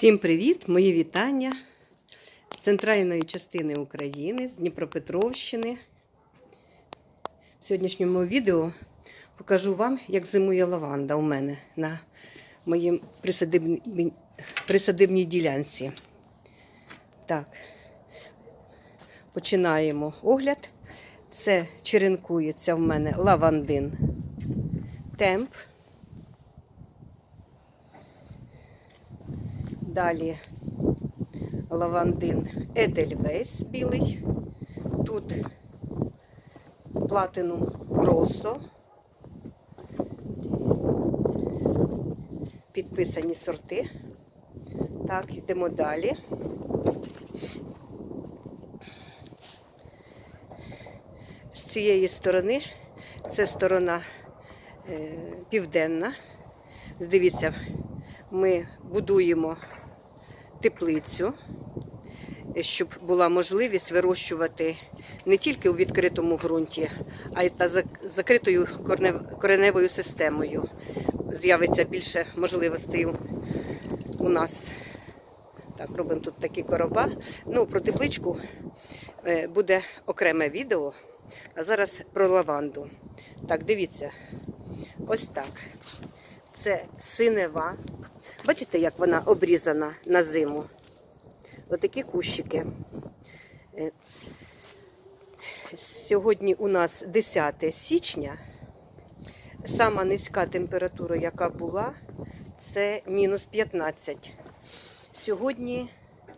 Всім привіт! Мої вітання з центральної частини України, з Дніпропетровщини. В сьогоднішньому відео покажу вам, як зимує лаванда у мене на моїй присадибній, присадибній ділянці. Так, починаємо огляд. Це черенкується в мене лавандин темп. Далі лавандин Едельвейс білий. Тут платину Гросо. Підписані сорти. Так, йдемо далі. З цієї сторони це сторона е, південна. Дивіться, ми будуємо теплицю, щоб була можливість вирощувати не тільки у відкритому ґрунті, а й та закритою кореневою системою. З'явиться більше можливостей у- нас. Так, робимо тут такі короба. Ну, про тепличку е, буде окреме відео. А зараз про лаванду. Так, дивіться. Ось так. Це синева. Бачите, як вона обрізана на зиму? Отакі кущики. Е, Сьогодні у нас 10 січня. Сама низька температура, яка була, це мінус 15. Сьогодні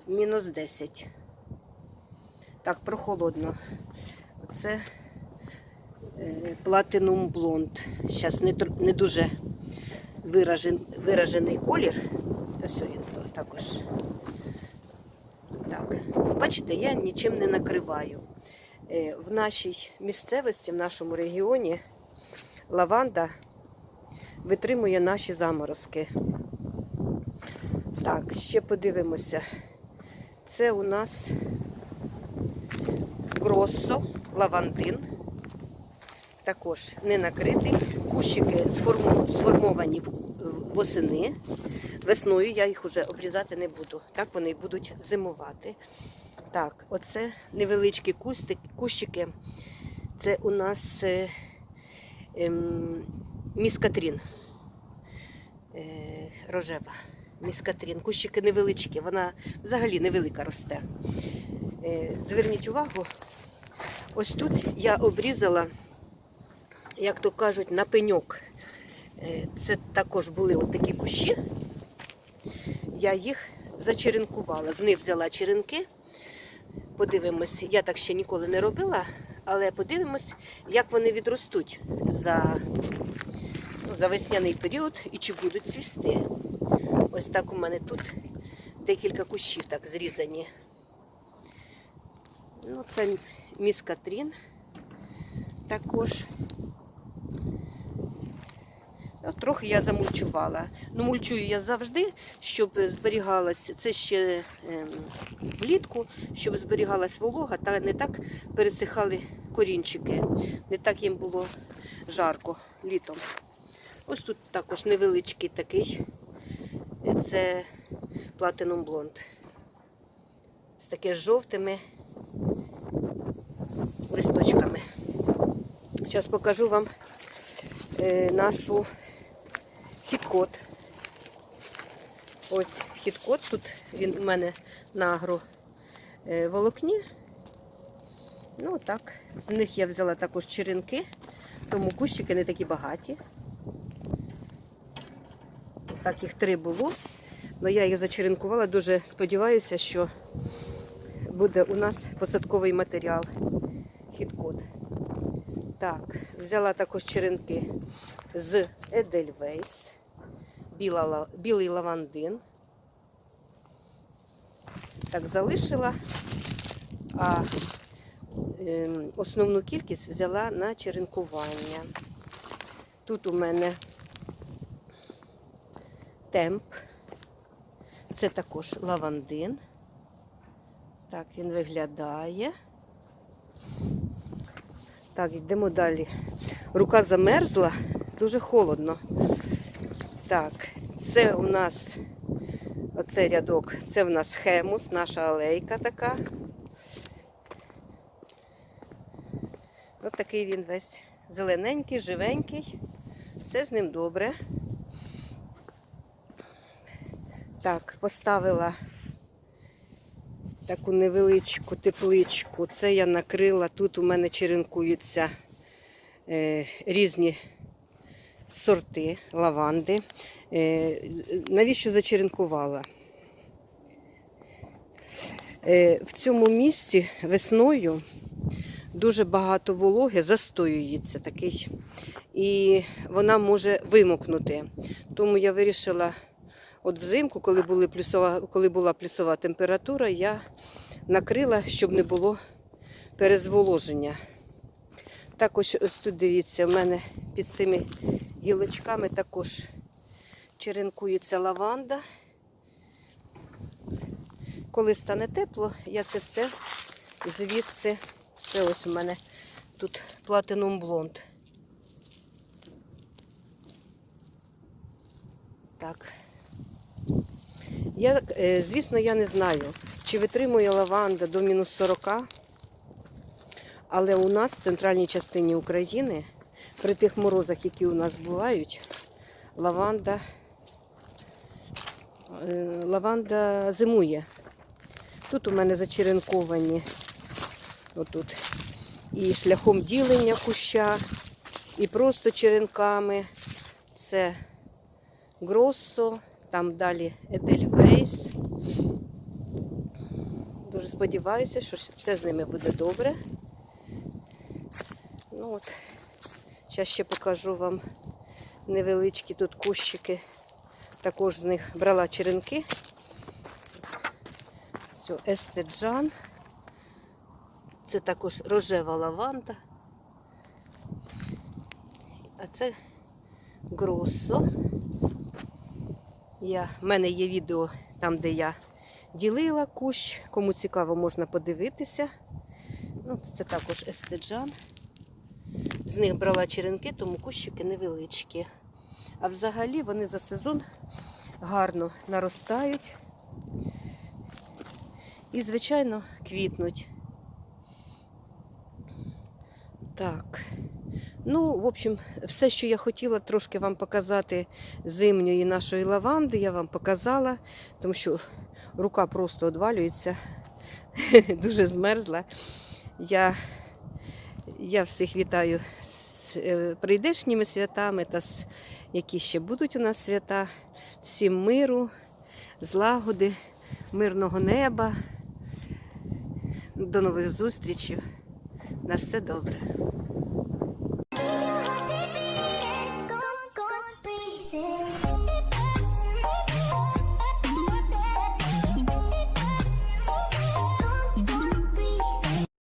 мінус 10. Так, прохолодно. Це платинум блонд. Зараз не, не дуже виражен, виражений колір. Ось він також. Так, бачите, я нічим не накриваю. Е, В нашій місцевості, в нашому регіоні, лаванда витримує наші заморозки. Так, ще подивимося. Це у нас гроссо, лавандин. Також не накритий. Кущики сформовані восени. Весною я їх вже обрізати не буду. Так вони будуть зимувати. Так, оце невеличкі кущики. Це у нас е, ем, міскатрін. Е, рожева. Міскатрін. Кущики невеличкі, вона взагалі невелика росте. Е, зверніть увагу, ось тут я обрізала як то кажуть, на пеньок. Е, Це також були отакі кущі. Я їх зачеренкувала. З них взяла черенки. Подивимось, я так ще ніколи не робила, але подивимось, як вони відростуть за, ну, за весняний період і чи будуть цвісти. Ось так у мене тут декілька кущів так зрізані. Ну, це міскатрін також. Ну, Трохи я замульчувала. Ну, мульчую я завжди, щоб зберігалась, це ще ем, влітку, щоб зберігалась волога, та не так пересихали корінчики, не так їм було жарко літом. Ось тут також невеличкий такий. Це Platinum Blonde. З таке жовтими листочками. Зараз покажу вам е, нашу хіткот. Ось хіткот. Тут він у мене на агроволокні. Ну так, з них я взяла також черенки, тому кущики не такі багаті. Так, їх три було. Але я їх зачеренкувала. Дуже сподіваюся, що буде у нас посадковий матеріал хіткот. Так, взяла також черенки з Едельвейс, біла, білий лавандин. Так, залишила, а ем, основну кількість взяла на черенкування. Тут у мене темп. Це також лавандин. Так він виглядає. Так, йдемо далі. Рука замерзла, дуже холодно. Так, це у нас Оцей рядок, це в нас хемус, наша алейка така. Ось такий він весь зелененький, живенький. Все з ним добре. Так, поставила таку невеличку тепличку. Це я накрила. Тут у мене черенкуються е, різні сорти лаванди. Е, навіщо зачеренкувала? Е, в цьому місці весною дуже багато вологи застоюється такий, і вона може вимокнути. Тому я вирішила, от взимку, коли, були плюсова, коли була плюсова температура, я накрила, щоб не було перезволоження. Також ось тут дивіться, в мене під цими гілочками також черенкується лаванда. Коли стане тепло, я це все звідси. Це ось у мене тут платинум блонд. Так. Я, е, звісно, я не знаю, чи витримує лаванда до мінус 40, але у нас в центральній частині України, при тих морозах, які у нас бувають, лаванда, е, лаванда зимує. Тут у мене зачеренковані отут. І шляхом ділення куща, і просто черенками. Це Гроссо, там далі Едельвейс. Дуже сподіваюся, що все з ними буде добре. Ну от, зараз ще покажу вам невеличкі тут кущики. Також з них брала черенки. Все, естеджан. Це також рожева лаванда. А це гроссо. Я, в мене є відео там, де я ділила кущ. Кому цікаво, можна подивитися. Ну, це також естеджан. З них брала черенки, тому кущики невеличкі. А взагалі вони за сезон гарно наростають і, звичайно, квітнуть. Так. Ну, в общем, все, що я хотіла трошки вам показати зимньої нашої лаванди, я вам показала, тому що рука просто одвалюється, дуже змерзла. Я, я всіх вітаю з е, прийдешніми святами та з які ще будуть у нас свята. Всім миру, злагоди, мирного неба. До нових зустрічей. На все добре.